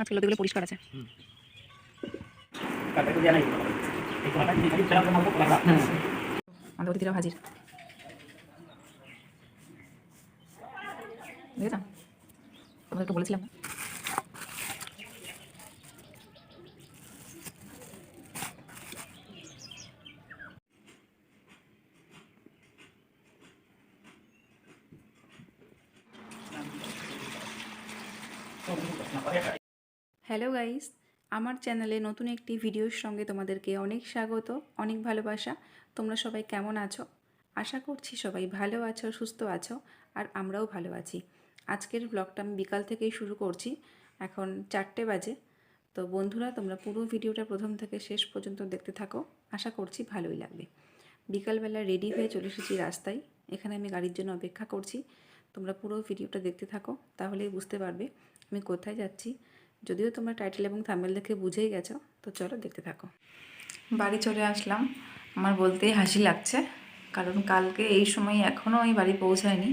আজকে লতিগুলো পরিষ্কার আছে। আমাদের অতিথিরাও হাজির। তোমাদের একটু বলেছিলাম না? হ্যালো গাইস, আমার চ্যানেলে নতুন একটি ভিডিওর সঙ্গে তোমাদেরকে অনেক স্বাগত, অনেক ভালোবাসা। তোমরা সবাই কেমন আছো? আশা করছি সবাই ভালো আছো, সুস্থ আছো, আর আমরাও ভালো আছি। আজকের ব্লগটা আমি বিকাল থেকেই শুরু করছি, এখন চারটে বাজে। তো বন্ধুরা, তোমরা পুরো ভিডিওটা প্রথম থেকে শেষ পর্যন্ত দেখতে থাকো, আশা করছি ভালোই লাগবে। বিকালবেলা রেডি হয়ে চলে এসেছি রাস্তায়, এখানে আমি গাড়ির জন্য অপেক্ষা করছি। তোমরা পুরো ভিডিওটা দেখতে থাকো, তাহলেই বুঝতে পারবে আমি কোথায় যাচ্ছি। যদিও তোমরা টাইটেল এবং থাম্বেল দেখে বুঝেই গেছো, তো চলো দেখতে থাকো। বাড়ি চলে আসলাম। আমার বলতেই হাসি লাগছে, কারণ কালকে এই সময় এখনও আমি বাড়ি পৌঁছায়নি,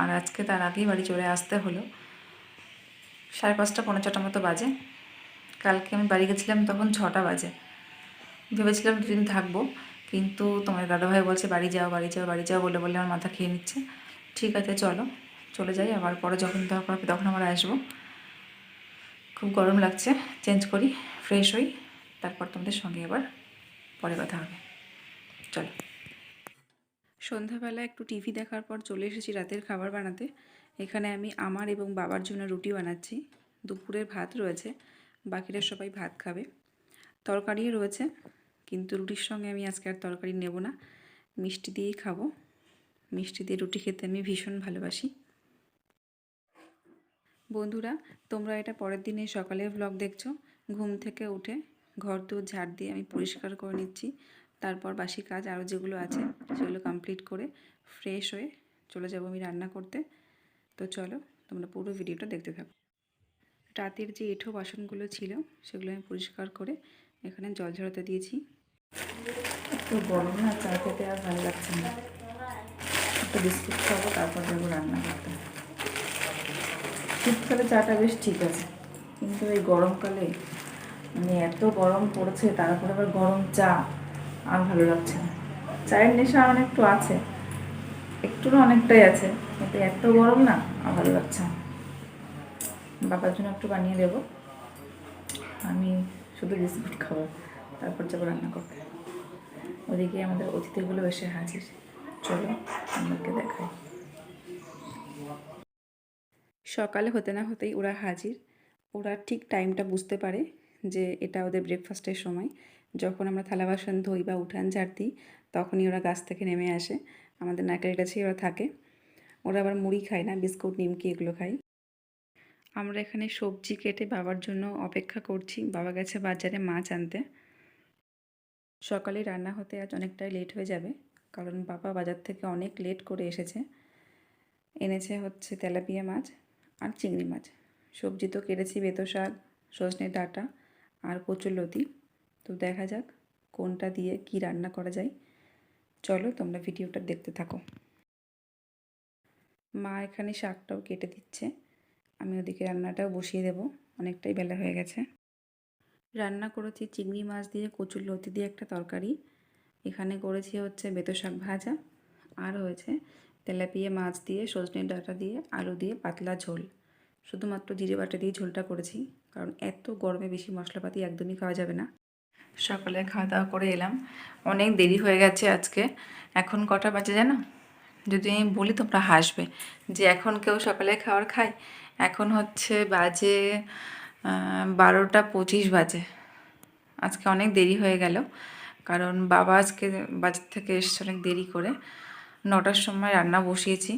আর আজকে তার আগেই বাড়ি চলে আসতে হলো। সাড়ে পাঁচটা পনেরো ছটা মতো বাজে। কালকে আমি বাড়ি গেছিলাম তখন ছটা বাজে। ভেবেছিলাম দুদিন থাকব, কিন্তু তোমার দাদাভাই বলছে, বাড়ি যাও বাড়ি যাও বাড়ি যাও, বলে বলে আমার মাথা খেয়ে নিচ্ছে। ঠিক আছে, চলো। চলে যাই, আবার পরে যখন দরকার হবে তখন আমরা আসব। খুব গরম লাগছে চেঞ্জ করি ফ্রেশ হই, তারপর তোমাদের সঙ্গে আবার পরে কথা হবে। চলো। সন্ধ্যাবেলা একটু টিভি দেখার পর চলে এসেছি রাতের খাবার বানাতে। এখানে আমি আমার এবং বাবার জন্য রুটি বানাচ্ছি। দুপুরের ভাত রয়েছে, বাকিরা সবাই ভাত খাবে। তরকারিও রয়েছে, কিন্তু রুটির সঙ্গে আমি আজকে আর তরকারি নেব না। মিষ্টি দিয়েই খাব। মিষ্টি দিয়ে রুটি খেতে আমি ভীষণ ভালোবাসি। বন্ধুরা, তোমরা এটা পরের দিনে সকালে ব্লগ দেখছ। ঘুম থেকে উঠে ঘর দৌড় ঝাড় দিয়ে আমি পরিষ্কার করে নিচ্ছি। তারপর বাসি কাজ আরও যেগুলো আছে, সেগুলো কমপ্লিট করে ফ্রেশ হয়ে চলে যাব আমি রান্না করতে। তো চলো, তোমরা পুরো ভিডিওটা দেখতে থাকো। রাতের যে এঁঠো বাসনগুলো ছিল, সেগুলো আমি পরিষ্কার করে এখানে জল ঝরাতে দিয়েছি। একটু গরম না চা খেতে আর ভালো লাগছে না। একটা বিস্কুট খাব, তারপর যাব রান্না করতে। শীতকালে চাটা বেশ ঠিক আছে। কিন্তু এই গরমকালে মানে এত গরম পড়েছে, তারপরে আবার গরম চা, আর ভালো লাগছে না। চায়ের নেশা আমার একটু আছে একটু না অনেকটাই আছে, কিন্তু এত গরম না, আর ভালো লাগছে না। বাবার জন্য একটু বানিয়ে দেবো, আমি শুধু বিস্কুট খাব, তারপর যাব রান্না করতে। ওদিকে আমাদের অতিথিগুলো এসে হাজির, চলো আমাকে দেখাই। সকালে হতে না হতেই ওরা হাজির। ওরা ঠিক টাইমটা বুঝতে পারে যে এটা ওদের ব্রেকফাস্টের সময়। যখন আমরা থালা বাসন ধুই বা উঠান ঝাড় দিই, তখনই ওরা গাছ থেকে নেমে আসে। আমাদের নারকেলের কাছেই ওরা থাকে। ওরা আবার মুড়ি খায় না, বিস্কুট, নিমকি এগুলো খায়। আমরা এখানে সবজি কেটে বাবার জন্য অপেক্ষা করছি বাবা গেছে বাজারে মাছ আনতে। সকালে রান্না হতে আজ অনেকটাই লেট হয়ে যাবে, কারণ বাবা বাজার থেকে অনেক লেট করে এসেছে। এনেছে হচ্ছে তেলাপিয়া মাছ। আর চিংড়ি মাছ। সবজি তো কেটেছি বেতো শাক, সজনে ডাঁটা আর কচুরলতি তো দেখা যাক কোনটা দিয়ে কি রান্না করা যায়। চলো তোমরা ভিডিওটা দেখতে থাকো। মা এখানে শাকটাও কেটে দিচ্ছে। আমি ওদিকে রান্নাটাও বসিয়ে দেবো। অনেকটাই বেলা হয়ে গেছে। রান্না করেছি চিংড়ি মাছ দিয়ে, কচুর লতি দিয়ে একটা তরকারি। এখানে করেছি হচ্ছে বেতো শাক ভাজা। আর হয়েছে তেলাপিয়া, মাছ দিয়ে, সজনে ডাঁটা দিয়ে, আলু দিয়ে পাতলা ঝোল। শুধুমাত্র জিরে বাটা দিয়ে ঝোলটা করেছি, কারণ এত গরমে বেশি মশলাপাতি একদমই খাওয়া যাবে না। সকালে খাওয়া দাওয়া করে এলাম। অনেক দেরি হয়ে গেছে আজকে। এখন কটা বাজে জানো? যদি আমি বলি তোমরা হাসবে যে এখন কেউ সকালে খাবার খায়? এখন হচ্ছে বাজে বারোটা পঁচিশ বাজে। আজকে অনেক দেরি হয়ে গেল, কারণ বাবা আজকে বাজার থেকে এসছে অনেক দেরি করে। নটার সময় রান্না বসিয়েছি।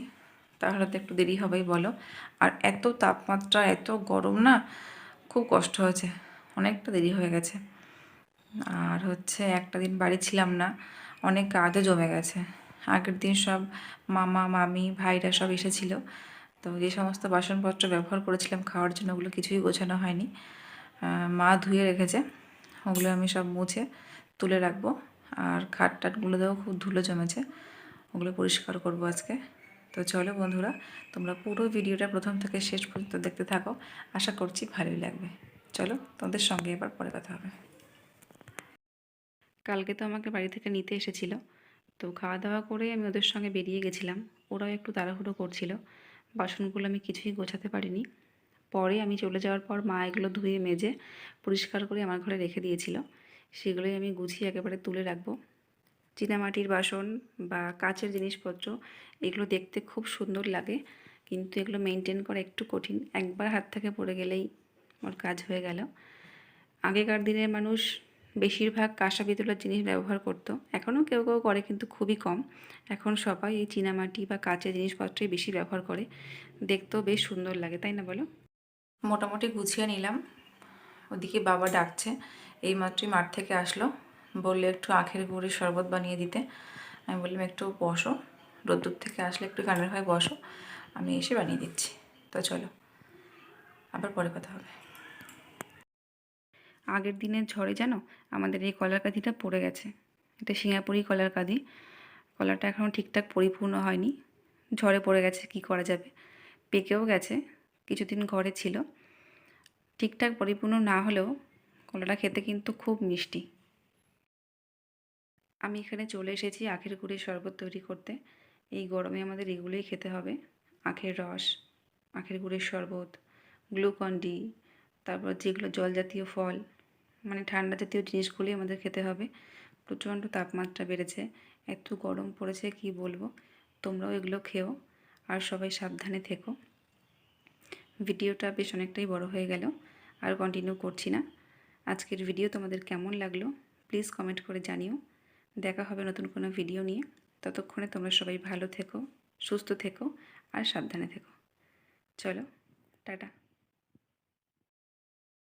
তাহলে তো একটু দেরি হবেই, বলো। আর এত তাপমাত্রা, এত গরম না, খুব কষ্ট হয়েছে। অনেকটা দেরি হয়ে গেছে। আর হচ্ছে একটা দিন বাড়ি ছিলাম না, অনেক কাজও জমে গেছে। আগের দিন সব মামা, মামি, ভাইরা সব এসেছিল। তো যে সমস্ত বাসনপত্র ব্যবহার করেছিলাম খাওয়ার জন্য, ওগুলো কিছুই গোছানো হয়নি। মা ধুয়ে রেখেছে। ওগুলো আমি সব মুছে, তুলে রাখব। আর খাট টাটগুলো টাটগুলোতেও খুব ধুলো জমেছে। ওগুলো পরিষ্কার করব আজকে। তো চলো বন্ধুরা, তোমরা পুরো ভিডিওটা প্রথম থেকে শেষ পর্যন্ত দেখতে থাকো। আশা করছি ভালোই লাগবে। চলো, তোমাদের সঙ্গে এবার পরে কথা হবে। কালকে তো আমাকে বাড়ি থেকে নিতে এসেছিল। তো খাওয়া দাওয়া করে আমি ওদের সঙ্গে বেরিয়ে গেছিলাম। ওরাও একটু তাড়াহুড়ো করছিল। বাসনগুলো আমি কিছুই গোছাতে পারিনি। পরে আমি চলে যাওয়ার পর মা এগুলো ধুয়ে মেজে পরিষ্কার করে আমার ঘরে রেখে দিয়েছিল। সেগুলোই আমি গুছিয়ে একেবারে তুলে রাখব। চীনামাটির বাসন বা কাচের জিনিসপত্র, এগুলো দেখতে খুব সুন্দর লাগে। কিন্তু এগুলো মেনটেন করা একটু কঠিন। একবার হাত থেকে পড়ে গেলেই ওর কাজ হয়ে গেল। আগেকার দিনের মানুষ বেশিরভাগ কাঁসা পিতলের জিনিস ব্যবহার করতো। এখনও কেউ কেউ করে কিন্তু খুবই কম। এখন সবাই এই চীনামাটি বা কাঁচের জিনিসপত্রই বেশি ব্যবহার করে। দেখতেও বেশ সুন্দর লাগে, তাই না বলো? মোটামুটি গুছিয়ে নিলাম। ওদিকে বাবা ডাকছে। এই মাত্রই মাঠ থেকে আসলো। বললে একটু আখের গুড়ের শরবত বানিয়ে দিতে। আমি বললাম, একটু বসো, রোদ্দুর থেকে আসলে একটু ফ্যানের হয় বসো, আমি এসে বানিয়ে দিচ্ছি। তো চলো, আবার পরে কথা হবে। আগের দিনের ঝড়ে জানো আমাদের এই কলার কাঁদিটা পড়ে গেছে। এটা সিঙ্গাপুরি কলার কাঁদি। কলাটা এখনও ঠিকঠাক পরিপূর্ণ হয়নি। ঝড়ে পড়ে গেছে, কি করা যাবে? পেকেও গেছে, কিছুদিন ঘরে ছিল। ঠিকঠাক পরিপূর্ণ না হলেও কলাটা খেতে কিন্তু খুব মিষ্টি। আমি এখানে চলে এসেছি আখের গুড়ের শরবত তৈরি করতে। এই গরমে আমাদের এগুলোই খেতে হবে। আখের রস, আখের গুড়ের শরবত, গ্লুকন ডি, তারপর যেগুলো জল জাতীয় ফল মানে ঠান্ডা জাতীয় জিনিসগুলি আমাদের খেতে হবে। প্রচণ্ড তাপমাত্রা বেড়েছে, এত গরম পড়েছে, কি বলব? তোমরাও এগুলো খেও আর সবাই সাবধানে থেকো। ভিডিওটা বেশ অনেকটাই বড় হয়ে গেল, আর কন্টিনিউ করছি না। আজকের ভিডিও তোমাদের কেমন লাগল? প্লিজ কমেন্ট করে জানিও। দেখা হবে নতুন কোনো ভিডিও নিয়ে। ততক্ষণে তোমরা সবাই ভালো থেকো, সুস্থ থেকো আর সাবধানে থেকো। চলো, টাটা।